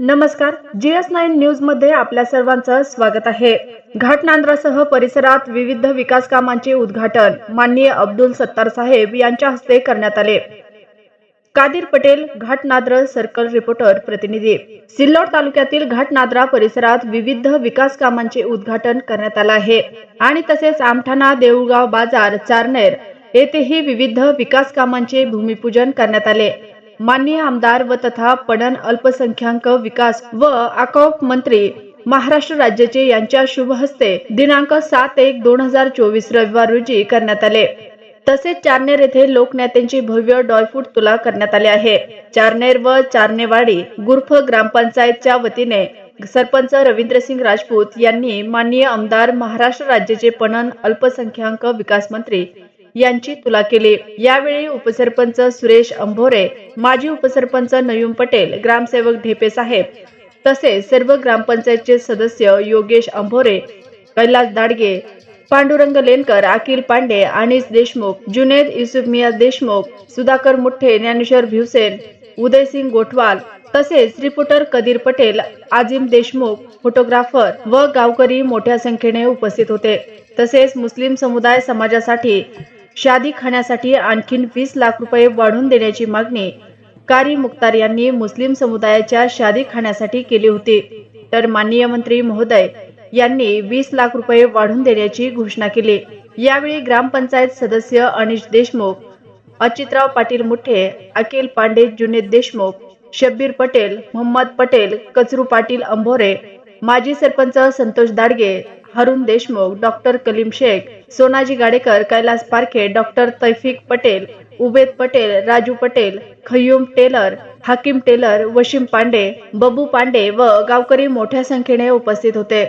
नमस्कार GS nine न्यूजमध्ये आपल्या सर्वांचं स्वागत आहे. घाटनांद्रासह परिसरात विविध विकास कामांचे उद्घाटन माननीय अब्दुल सत्तार साहेब यांच्या हस्ते करण्यात आले. कादिर पटेल घाटनाद्र सर्कल रिपोर्टर प्रतिनिधी. सिल्लोड तालुक्यातील घाटनाद्रा परिसरात विविध विकास कामांचे उद्घाटन करण्यात आलं आहे. आणि तसेच आमठाणा देऊळगाव बाजार चारनेर येथेही विविध विकास कामांचे भूमिपूजन करण्यात आले. मान्य आमदार व तथा पणन अल्पसंख्याक विकास व आकॉप मंत्री महाराष्ट्र राज्याचे यांच्या शुभ हस्ते दिनांक सात एक दोन हजार चोवीस रविवार रोजी करण्यात आले. तसेच चारनेर येथे लोकनेत्यांची भव्य डॉयफूट तुला करण्यात आले आहे. चारनेर व चारनेवाडी गुर्फ ग्रामपंचायतच्या वतीने सरपंच रवींद्रसिंग राजपूत यांनी माननीय आमदार महाराष्ट्र राज्याचे पणन अल्पसंख्याक विकास मंत्री यांची तुला केली. यावेळी उपसरपंच सुरेश अंभोरे माजी उपसरपंच नयूम पटेल ग्रामसेवक ढेपे साहेब तसेच सर्व ग्रामपंचायतचे सदस्य योगेश अंभोरे कैलास दाडगे पांडुरंग लेनकर अखिल पांडे अनिस देशमुख जुनेद युसुफ मिया देशमुख सुधाकर मुठ्ठे ज्ञानेश्वर भिवसेन उदयसिंग गोठवाल तसेच रिपोर्टर कदीर पटेल आजिम देशमुख फोटोग्राफर व गावकरी मोठ्या संख्येने उपस्थित होते. तसेच मुस्लिम समुदाय समाजासाठी शादी खाण्यासाठी आणखीन वीस लाख रुपये वाढवून देण्याची मागणी. कारी मुख्तार यांनी मुस्लिम समुदायाच्या शादी खाण्यासाठी केली होती. तर माननीय मंत्री महोदय यांनी वीस लाख रुपये वाढवून देण्याची घोषणा केली. यावेळी ग्रामपंचायत सदस्य अनिश देशमुख अचितराव पाटील मुठे अखिल पांडे जुनेद देशमुख शब्बीर पटेल मोहम्मद पटेल कचरू पाटील अंभोरे माजी sarpanch Santosh Dadge Harun Deshmukh doctor Kalim Shaikh Sonaji Gadekar Kailas Parkhe doctor Taufik Patel Ubed Patel Raju Patel Khayyum tailor Hakim tailor Wasim Pande Babu Pande व गावकरी मोठ्या संख्येने उपस्थित होते.